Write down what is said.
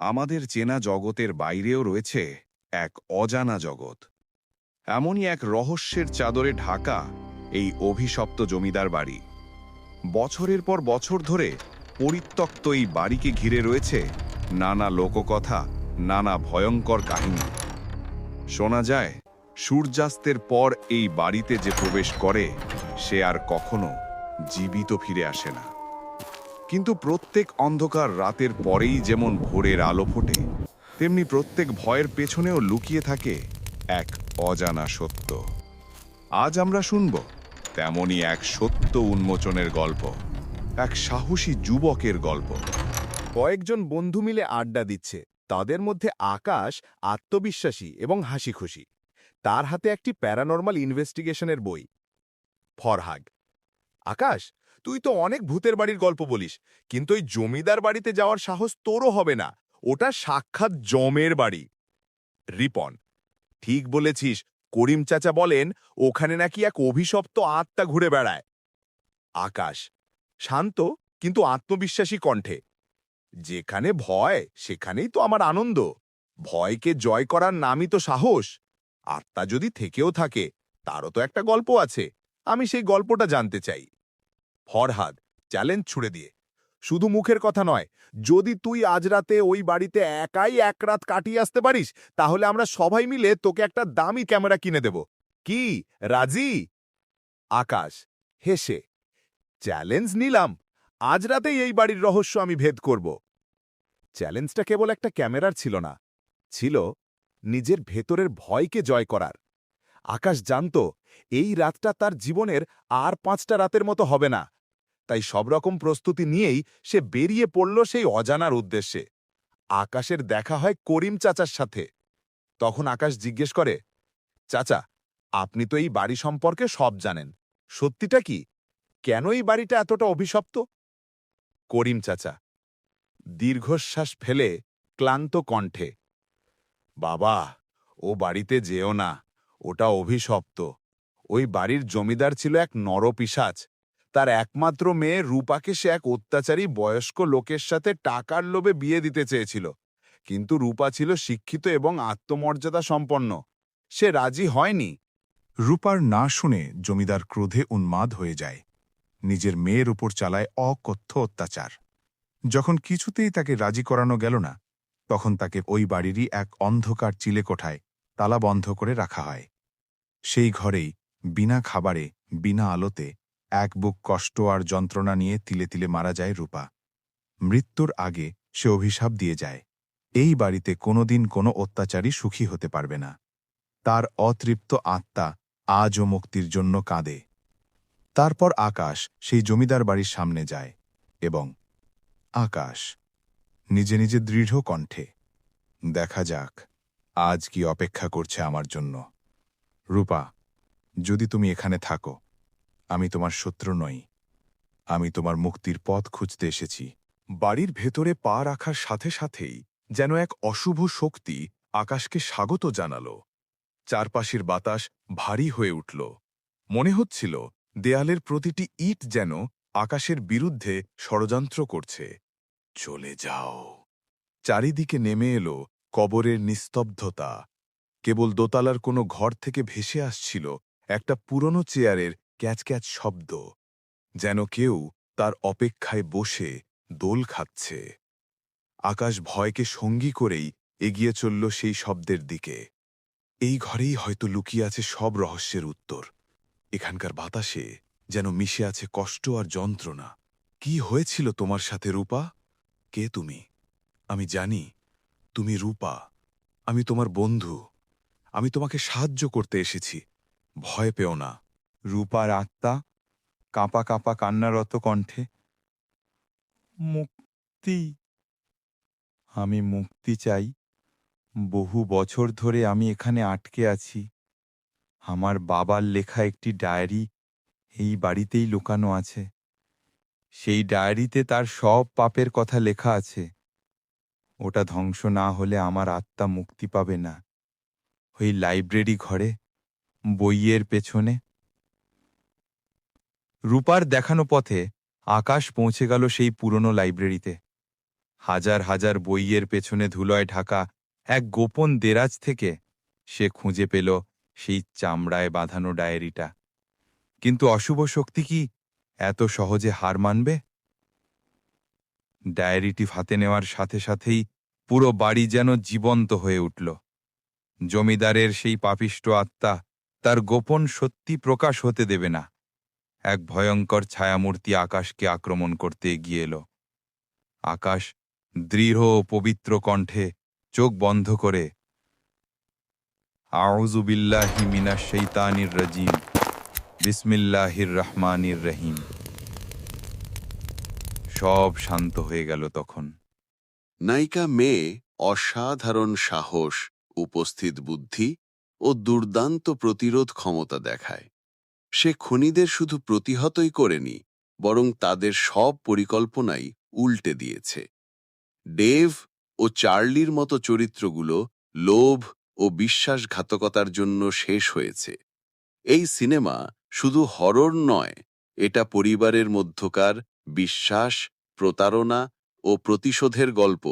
আমাদের চেনা জগতের বাইরেও রয়েছে এক অজানা জগৎ। এমনই এক রহস্যের চাদরে ঢাকা এই অভিশপ্ত জমিদার বাড়ি। বছরের পর বছর ধরে পরিত্যক্ত এই বাড়িকে ঘিরে রয়েছে নানা লোককথা, নানা ভয়ঙ্কর কাহিনী। শোনা যায়, সূর্যাস্তের পর এই বাড়িতে যে প্রবেশ করে, সে আর কখনো জীবিত ফিরে আসে না। কিন্তু প্রত্যেক অন্ধকার রাতের পরেই যেমন ভোরের আলো ফোটে, তেমনি প্রত্যেক ভয়ের পেছনেও লুকিয়ে থাকে এক অজানা সত্য। আজ আমরা শুনব তেমনই এক সত্য উন্মোচনের গল্প, এক সাহসী যুবকের গল্প। কয়েকজন বন্ধু মিলে আড্ডা দিচ্ছে। তাদের মধ্যে আকাশ আত্মবিশ্বাসী এবং হাসি খুশি। তার হাতে একটি প্যারানর্মাল ইনভেস্টিগেশনের বই। ফরহাগ আকাশ তুই তো অনেক ভূতের বাড়ির গল্প বলিস, কিন্তু ওই জমিদার বাড়িতে যাওয়ার সাহস তোরও হবে না। ওটা সাক্ষাৎ জমের বাড়ি। রিপন, ঠিক বলেছিস, করিম চাচা বলেন, ওখানে নাকি এক অভিশপ্ত আত্মা ঘুরে বেড়ায়। আকাশ, শান্ত, কিন্তু আত্মবিশ্বাসী কণ্ঠে, যেখানে ভয়, সেখানেই তো আমার আনন্দ। ভয়কে জয় করার নামই তো সাহস। আত্মা যদি থেকেও থাকে, তারও তো একটা গল্প আছে, আমি সেই গল্পটা জানতে চাই। ফরহাদ চ্যালেঞ্জ ছুড়ে দিয়ে। শুধু মুখের কথা নয়, যদি তুই আজ রাতে ওই বাড়িতে একাই এক রাত কাটিয়ে আসতে পারিস, তাহলে আমরা সবাই মিলে তোকে একটা দামি ক্যামেরা কিনে দেব। কি? রাজি? আকাশ, হেসে, চ্যালেঞ্জ নিলাম, আজ রাতেই এই বাড়ির রহস্য আমি ভেদ করব। চ্যালেঞ্জটা কেবল একটা ক্যামেরার ছিল না, ছিল নিজের ভেতরের ভয়কে জয় করার। আকাশ জানত, এই রাতটা তার জীবনের আর পাঁচটা রাতের মতো হবে না। তাই সব রকম প্রস্তুতি নিয়েই সে বেরিয়ে পড়ল সেই অজানার উদ্দেশ্যে। আকাশের দেখা হয় করিম চাচার সাথে। তখন আকাশ জিজ্ঞেস করে, চাচা, আপনি তো এই বাড়ি সম্পর্কে সব জানেন। সত্যিটা কি? কেন এই বাড়িটা এতটা অভিশপ্ত? করিম চাচা, দীর্ঘশ্বাস ফেলে ক্লান্ত কণ্ঠে, বাবা, ও বাড়িতে যেও না, ওটা অভিশপ্ত। ওই বাড়ির জমিদার ছিল এক নরপিসাচ তার একমাত্র মেয়ে রূপাকে সে এক অত্যাচারী বয়স্ক লোকের সাথে টাকার লোভে বিয়ে দিতে চেয়েছিল। কিন্তু রূপা ছিল শিক্ষিত এবং আত্মমর্যাদা সম্পন্ন। সে রাজি হয়নি। রূপার না শুনে জমিদার ক্রোধে উন্মাদ হয়ে যায়। নিজের মেয়ের উপর চালায় অকথ্য অত্যাচার। যখন কিছুতেই তাকে রাজি করানো গেল না, তখন তাকে ওই বাড়িরই এক অন্ধকার চিলেকোঠায় তালা বন্ধ করে রাখা হয়। সেই ঘরেই বিনা খাবারে, বিনা আলোতে এক বুক কষ্ট আর যন্ত্রণা নিয়ে তিলে তিলে মারা যায় রূপা। মৃত্যুর আগে সে অভিশাপ দিয়ে যায়। এই বাড়িতে কোনোদিন কোনো অত্যাচারী সুখী হতে পারবে না। তার অতৃপ্ত আত্মা আজও মুক্তির জন্য কাঁদে। তারপর আকাশ সেই জমিদার বাড়ির সামনে যায় এবং আকাশ নিজে নিজে দৃঢ় কণ্ঠে, দেখা যাক, আজ কি অপেক্ষা করছে আমার জন্য। রূপা, যদি তুমি এখানে থাকো আমি তোমার শত্রু নই। আমি তোমার মুক্তির পথ খুঁজতে এসেছি। বাড়ির ভেতরে পা রাখার সাথে সাথেই যেন এক অশুভ শক্তি আকাশকে স্বাগত জানাল। চারপাশের বাতাস ভারী হয়ে উঠল। মনে হচ্ছিল দেয়ালের প্রতিটি ইট যেন আকাশের বিরুদ্ধে ষড়যন্ত্র করছে। চলে যাও। চারিদিকে নেমে এলো কবরের নিস্তব্ধতা। কেবল দোতালার কোনো ঘর থেকে ভেসে আসছিল একটা পুরনো চেয়ারের ক্যাচক্যাচ শব্দ, যেন কেউ তার অপেক্ষায় বসে দোল খাচ্ছে। আকাশ ভয়কে সঙ্গী করেই এগিয়ে চলল সেই শব্দের দিকে। এই ঘরেই হয়তো লুকিয়ে আছে সব রহস্যের উত্তর। এখানকার বাতাসে যেন মিশে আছে কষ্ট আর যন্ত্রণা। কি হয়েছিল তোমার সাথে, রূপা? কে তুমি? আমি জানি, তুমি রূপা। আমি তোমার বন্ধু। আমি তোমাকে সাহায্য করতে এসেছি। ভয় পেও না। রূপার আত্মা কাঁপা কাঁপা কান্নারত কণ্ঠে, মুক্তি। আমি মুক্তি চাই। বহু বছর ধরে আমি এখানে আটকে আছি। আমার বাবার লেখা একটি ডায়েরি এই বাড়িতেই লুকানো আছে। সেই ডায়েরিতে তার সব পাপের কথা লেখা আছে। ওটা ধ্বংস না হলে আমার আত্মা মুক্তি পাবে না। ওই লাইব্রেরি ঘরে, বইয়ের পেছনে রূপার দেখানো পথে আকাশ পৌঁছে গেল সেই পুরনো লাইব্রেরিতে। হাজার হাজার বইয়ের পেছনে ধুলোয় ঢাকা এক গোপন দেরাজ থেকে সে খুঁজে পেল সেই চামড়ায় বাঁধানো ডায়েরিটা। কিন্তু অশুভ শক্তি কি এত সহজে হার মানবে? ডায়েরিটি হাতে নেওয়ার সাথে সাথেই পুরো বাড়ি যেন জীবন্ত হয়ে উঠল। জমিদারের সেই পাপিষ্ট আত্মা তার গোপন সত্যি প্রকাশ হতে দেবে না। এক ভয়ঙ্কর ছায়ামূর্তি আকাশকে আক্রমণ করতে এগিয়ে এলো। আকাশ দৃঢ় ও পবিত্র কণ্ঠে চোখ বন্ধ করে আউজুবিল্লাহি মিনাশ শৈতানির রাজিম, বিসমিল্লাহির রহমানির রহিম। সব শান্ত হয়ে গেল তখন। নায়িকা মেয়ে অসাধারণ সাহস, উপস্থিত বুদ্ধি ও দুর্দান্ত প্রতিরোধ ক্ষমতা দেখায়। সে খুনিদের শুধু প্রতিহতই করেনি, বরং তাদের সব পরিকল্পনাই উল্টে দিয়েছে। ডেভ ও চার্লির মতো চরিত্রগুলো লোভ ও বিশ্বাসঘাতকতার জন্য শেষ হয়েছে। এই সিনেমা শুধু হরর নয়, এটা পরিবারের মধ্যকার বিশ্বাস, প্রতারণা ও প্রতিশোধের গল্প